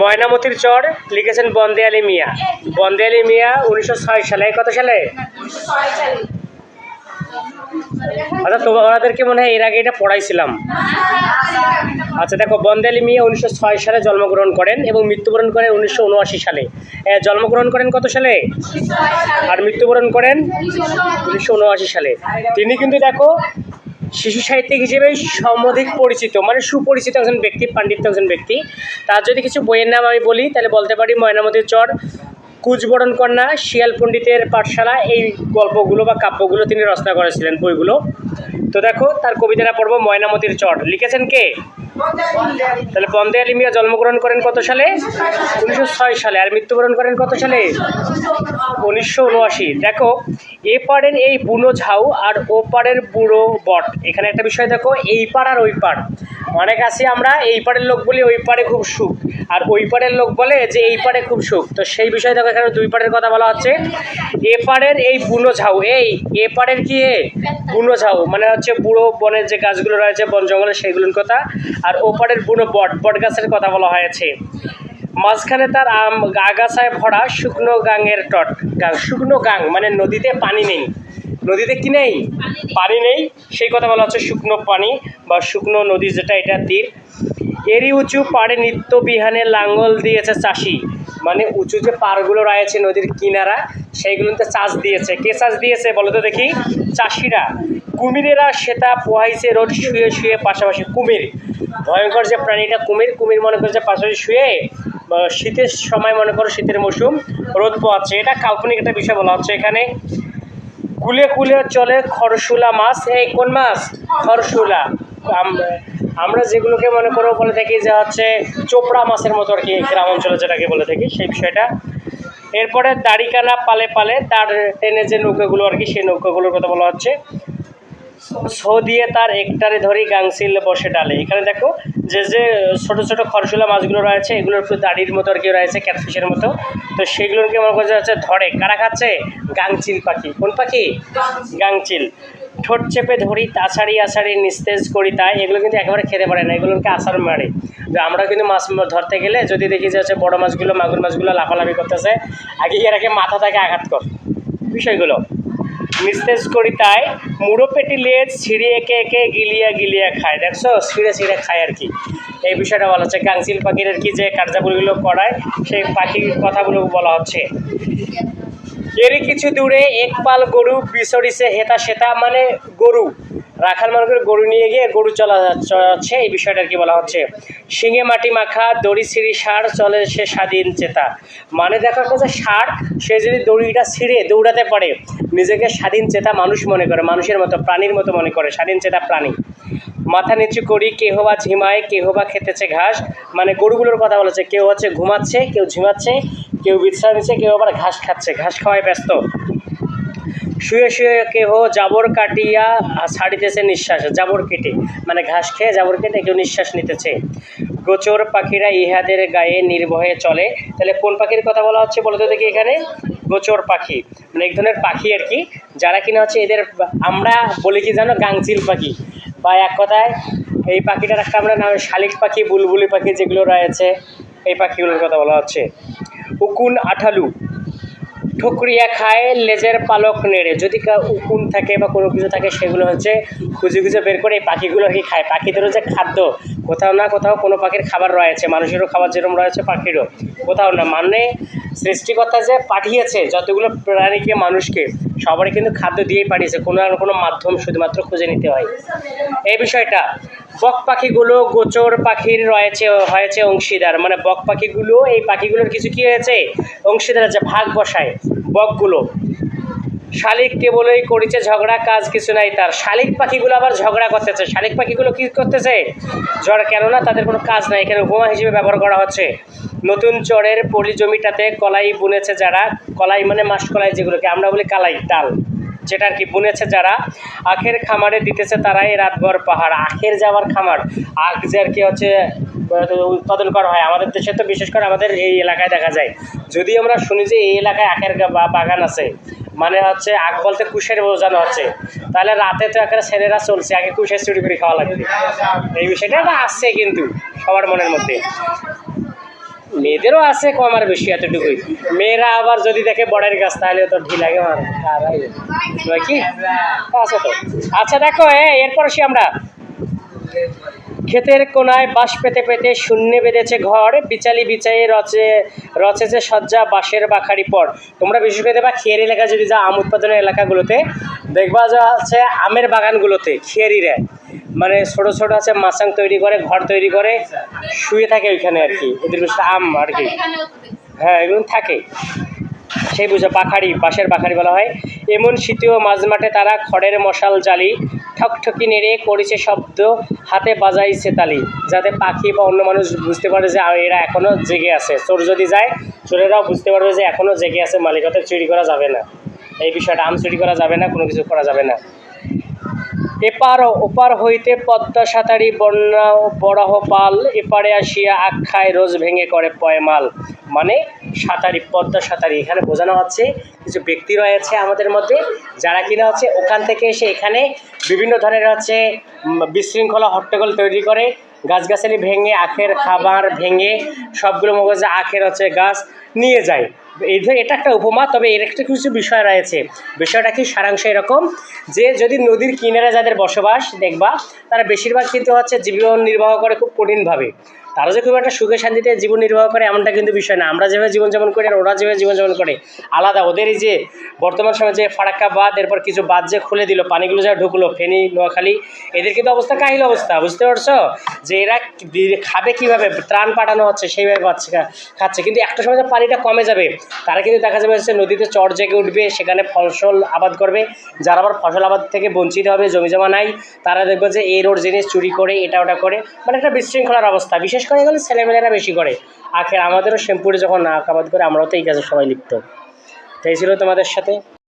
ময়নামতির চর লিখেছেন বন্দে আলী মিয়া। বন্দে আলী মিয়া উনিশশো ছয় সালে কত সালে? আচ্ছা তোমাদেরকে মনে হয় এর আগে এটা পড়াইছিলাম? আচ্ছা দেখো, বন্দে মিয়া উনিশশো ছয় সালে জন্মগ্রহণ করেন এবং মৃত্যুবরণ করেন উনিশশো উনআশি সালে। জন্মগ্রহণ করেন কত সালে? আর মৃত্যুবরণ করেন উনিশশো উনআশি সালে। তিনি কিন্তু, দেখো শিশু সাহিত্যিক হিসেবে সমধিক পরিচিত মানে সুপরিচিত একজন ব্যক্তি, পাণ্ডিত্য একজন ব্যক্তি। তার যদি কিছু বইয়ের নাম আমি বলি, তাহলে বলতে পারি ময়নামতির চর, কুচবরণ কন্যা, শিয়াল পণ্ডিতের পাঠশালা, এই গল্পগুলো বা কাব্যগুলো তিনি রচনা করেছিলেন, বইগুলো। তো দেখো, তার কবিতাটা পড়ব, ময়নামতির চট লিখেছেন কে? তাহলে বন্দে আলী মিয়া জন্মগ্রহণ করেন কত সালে? উনিশশো ছয় সালে। আর মৃত্যুবরণ করেন কত সালে? উনিশশো উনআশি। দেখো, এ পাড়ের এই বুনো ঝাউ আর ও পাড়ের বুড়ো বট। এখানে একটা বিষয় দেখো, এই পাড় আর ওই পাড়। অনেক আছি আমরা, এই পাড়ের লোক বলি ওই পাড়ে খুব সুখ। আর ওই পাড়ের লোক বলে যে এই পাড়ে খুব সুখ। তো সেই বিষয়ে দেখো, এখানে দুই পাড়ের কথা বলা হচ্ছে। এ পাড়ের এই বুনো ঝাউ, এই, এ পাড়ের কি এ? বুনো ঝাউ। মানে হচ্ছে বুড়ো বনের যে গাছগুলো রয়েছে, বন জঙ্গলের সেইগুলোর কথা। আর ওপারের বুনো বট বট গাছের কথা বলা হয়েছে। মাঝখানে তার আম, আগাছায় ভরা শুকনো গাঙের টট গাং শুকনো গাং মানে নদীতে পানি নেই। নদীতে কি নেই? পানি নেই। সেই কথা বলা হচ্ছে শুকনো পানি বা শুকনো নদী যেটা, এটা তীর। এরই উঁচু পাড়ে নিত্য বিহানে লাঙ্গল দিয়েছে চাষি। মানে উঁচু যে পাড়গুলো রয়েছে নদীর কিনারা, সেইগুলোতে চাষ দিয়েছে। কে চাষ দিয়েছে বলো তো দেখি? চাষিরা। কুমিরেরা সেটা পোহাইছে রোড শুয়ে শুয়ে পাশাপাশি কুমির। ভয়ঙ্কর যে প্রাণীটা কুমির কুমির মনে করছে পাশাপাশি শুয়ে শীতের সময় মনে করো শীতের মৌসুম, রোদ পোয়াচ্ছে এটা কাল্পনিক একটা বিষয় বলা হচ্ছে এখানে। কুলে কুলে চলে খরশুলা মাছ। এই কোন মাছ? খরশুলা আমরা যেগুলোকে মনে করো বলে থাকি যে হচ্ছে চোপড়া মাছের মতো আর কি গ্রাম অঞ্চলে যেটাকে বলে থাকি, সেই বিষয়টা। এরপরে দাড়িকানা পালে পালে তার টেনে যে নৌকাগুলো আর কি, সেই নৌকাগুলোর কথা বলা হচ্ছে। ছো দিয়ে তার একটারে ধরি গাংসিল বসে ডালে। এখানে দেখো যে যে ছোট ছোট খরশুলা মাছগুলো রয়েছে, এগুলোর একটু দাড়ির মতো আর কি রয়েছে, ক্যাটফিশের মতো। তো সেগুলোকে মনে করছে হচ্ছে ধরে, কারা খাচ্ছে? গাংচিল পাখি। কোন পাখি? গাংচিল। ঠোঁট চেপে ধরি আছাড়ি আছাড়ি নিস্তেজ করি তাই এগুলো কিন্তু একেবারে খেতে পারে না, এগুলোকে আছাড় মারে। আমরা কিন্তু মাছ ধরতে গেলে যদি দেখি যে হচ্ছে বড়ো মাছগুলো, মাগুর মাছগুলো লাফালাফি করতেছে, আগে এরাকে মাথা থেকে আঘাত কর। বিষয়গুলো। নিস্তেজ করি তাই, মুড়ো পেটি লেজ ছিঁড়ে একে একে গিলিয়া গিলিয়া খায়। দেখছ? ছিঁড়ে ছিঁড়ে খায় আর কি। এই বিষয়টা বলা হচ্ছে। গাংচিল পাখির আর কি যে কার্যাবলীগুলো করায়, সেই পাখির কথাগুলো বলা হচ্ছে। এরই কিছু দূরে এক পাল গরু বিচরিছে হেতা সেতা মানে গরু। রাখাল মানুষের গরু নিয়ে গিয়ে গরু চলা চলাচ্ছে, এই বিষয়টা কি বলা হচ্ছে। শিঙে মাটি মাখা, দড়ি ছিঁড়ি সার চলে সে স্বাধীন চেতা। মানে দেখা যাচ্ছে সার সে যদি দড়িটা ছিঁড়ে দৌড়াতে পারে, নিজেকে স্বাধীন চেতা মানুষ মনে করে, মানুষের মতো, প্রাণীর মতো মনে করে, স্বাধীন চেতা প্রাণী। মাথা নিচু করি, কেহ বা ঝিমায়, কেহ বা খেতেছে ঘাস। মানে গরুগুলোর কথা বলেছে, কেউ হচ্ছে ঘুমাচ্ছে, কেউ ঝিমাচ্ছে কেউ বিশ্রাম নিচ্ছে, কেউ আবার ঘাস খাচ্ছে, ঘাস খাওয়ায় ব্যস্ত। শুয়ে শুয়ে কেহ জাবর কাটিয়া ছাড়িতেছে নিঃশ্বাস, জাবর কেটে। মানে ঘাস খেয়ে জাবর কেটে কেউ নিঃশ্বাস নিতেছে। গোচর পাখিরা ইহাদের গায়ে নির্ভয়ে চলে। তাহলে কোন পাখির কথা বলা হচ্ছে বলতে দেখি এখানে? গোচর পাখি। মানে এক ধরনের পাখি আর কি, যারা কিনা হচ্ছে এদের আমরা বলি কি জানো? গাংচিল পাখি। বা এক কথায়, এই পাখিটার একটা আমরা নাম শালিক পাখি, বুলবুলি পাখি যেগুলো রয়েছে, এই পাখিগুলোর কথা বলা হচ্ছে। উকুন আঠালু। ঠুকরিয়া খায়, লেজের পালক নেড়ে। যদি উকুন থাকে বা কোনো কিছু থাকে, সেগুলো হচ্ছে খুঁজে খুঁজে বের করে এই পাখিগুলো আর কি খায়। পাখিদেরও যে খাদ্য, কোথাও না কোথাও কোনো পাখির খাবার রয়েছে। মানুষেরও খাবার যেরকম রয়েছে, পাখিরও। কোথাও না। মানে সৃষ্টিকর্তা যে পাঠিয়েছে যতগুলো প্রাণীকে, মানুষকে, সবারই কিন্তু খাদ্য দিয়েই পাঠিয়েছে। কোনো না কোনো মাধ্যম শুধুমাত্র খুঁজে নিতে হয়। এই বিষয়টা বক পাখিগুলো গোচর পাখির রয়েছে, হয়েছে অংশীদার। মানে বক পাখিগুলো, এই পাখিগুলোর কিছু কি হয়েছে? অংশীদার আছে, ভাগ বসায় বকগুলো। শালিক কেবলই করেছে ঝগড়া, কাজ কিছু নাই তার। শালিক পাখিগুলো আবার ঝগড়া করতেছে। শালিক পাখিগুলো কি করতেছে? ঝড় কেননা তাদের কোনো কাজ নাই। এখানে উপমা হিসেবে ব্যবহার করা হচ্ছে। নতুন চরের পলি জমিটাতে কলাই বুনেছে যারা। কলাই মানে মাসকলাই যেগুলোকে আমরা বলি কালাই ডাল যেটা আর কি বুনেছে যারা, আখের খামারে দিতেছে তারাই রাতভর পাহাড়। আখের যাওয়ার খামার, আখ যে আর কি হচ্ছে, উৎপাদন করা হয়, আমাদের দেশে তো বিশেষ করে আমাদের এই এলাকায় দেখা যায়। যদি আমরা শুনি যে এই এলাকায় আখের বাগান আছে মানে হচ্ছে আখ বলতে কুশের বোঝানো হচ্ছে, তাহলে রাতে তো একটা ছেলেরা চলছে, আগে কুশের চুরি করে খাওয়া লাগবে। এই বিষয়টা না আসছে কিন্তু সবার মনের মধ্যে। মেয়েদেরও আছে, কম আর বেশি এতটুকুই। মেয়েরা আবার যদি দেখে বড়ের গাছ, তাহলে তো ঢিলাগে মার নয় কি? আছে তো। আচ্ছা দেখো, এ, এরপর আসি আমরা। ক্ষেতের কোনায় বাঁশ পেতে পেতে শূন্যে বেঁধেছে ঘর, বিচালি বিচাইয়ে রচে, রচেছে সজ্জা বাঁশের বাখারি পর। তোমরা বিশেষ করে দেখবা খেয়ারি এলাকা যদি যা আম উৎপাদনের এলাকাগুলোতে, দেখবা যা হচ্ছে আমের বাগানগুলোতে খেয়ারিরা মানে ছোট ছোট আছে মাচাং তৈরি করে, ঘর তৈরি করে, শুয়ে থাকে ওইখানে আর কি। এদের বিষয়ে আম আর কি। হ্যাঁ এগুলো থাকে। সেই বুঝে পাখাড়ি বাঁশের পাখাড়ি বলা হয়। এমন শীতীয় মাঝমাঠে তারা খড়ের মশাল জ্বালি ঠকঠকি নেড়ে করেছে শব্দ, হাতে বাজাইছে তালি, যাতে পাখি বা অন্য মানুষ বুঝতে পারে যে এরা এখনও জেগে আছে। চোর যদি যায়, চোরেরাও বুঝতে পারবে যে এখনও জেগে আছে মালিকদের চুরি করা যাবে না। এই বিষয়টা, আম চুরি করা যাবে না, কোনো কিছু করা যাবে না। এপার ওপার হইতে পদ্মা সাঁতারি বন্যা বরাহ পাল এপারে আসিয়া আখ্যায় রোজ ভেঙে করে পয়মাল। মানে সাঁতারি, পদ্মা সাঁতারি। এখানে বোঝানো হচ্ছে, কিছু ব্যক্তি রয়েছে আমাদের মধ্যে, যারা কিনা হচ্ছে ওখান থেকে এসে এখানে বিভিন্ন ধরনের হচ্ছে বিশৃঙ্খলা হট্টগোল তৈরি করে, গাছগাছালি ভেঙে, আখের খাবার ভেঙে সবগুলো মগজে আখের হচ্ছে গাছ নিয়ে যায়। এটা একটা উপমা, তবে এর একটা কিছু বিষয় রয়েছে। বিষয়টা কি? সারাংশ এরকম। যে যদি নদীর কিনারে যাদের বসবাস, দেখবা, তারা বেশিরভাগ কিন্তু হচ্ছে জীবন নির্বাহ করে খুব কঠিনভাবে। তারা যে খুব একটা সুখে শান্তিতে জীবন নির্বাহ করে এমনটা কিন্তু বিষয় না। আমরা যেভাবে জীবনযাপন করি আর ওরা যেভাবে জীবনযাপন করে, আলাদা। ওদের এই যে বর্তমান সময়ে যে ফারাক্কা বাঁধ এরপর কিছু বাঁধ যে খুলে দিল, পানিগুলো যা ঢুকলো, ফেনি, নোয়াখালী, এদের কিন্তু অবস্থা কাহিল অবস্থা, বুঝতে পারছ? যে এরা খাবে কীভাবে, ত্রাণ পাঠানো হচ্ছে, সেইভাবে পাচ্ছে খাচ্ছে। কিন্তু একটা সময় যে পানিটা কমে যাবে, তারা কিন্তু দেখা যাবে হচ্ছে নদীতে চর জেগে উঠবে, সেখানে ফসল আবাদ করবে। যারা আবার ফসল আবাদ থেকে বঞ্চিত হবে, জমি জমা নাই, তারা দেখবে যে এই রোড জিনিস চুরি করে, এটা ওটা করে। মানে একটা বিশৃঙ্খলার অবস্থা। বিশেষ করে এগুলো ছেলেমেয়েরা বেশি করে। আখের আমাদেরও শ্যাম্পুটি যখন আখ আবাদ করে, আমরাও তো এই কাজে সবাই লিপ্ত। তাই ছিল তোমাদের সাথে।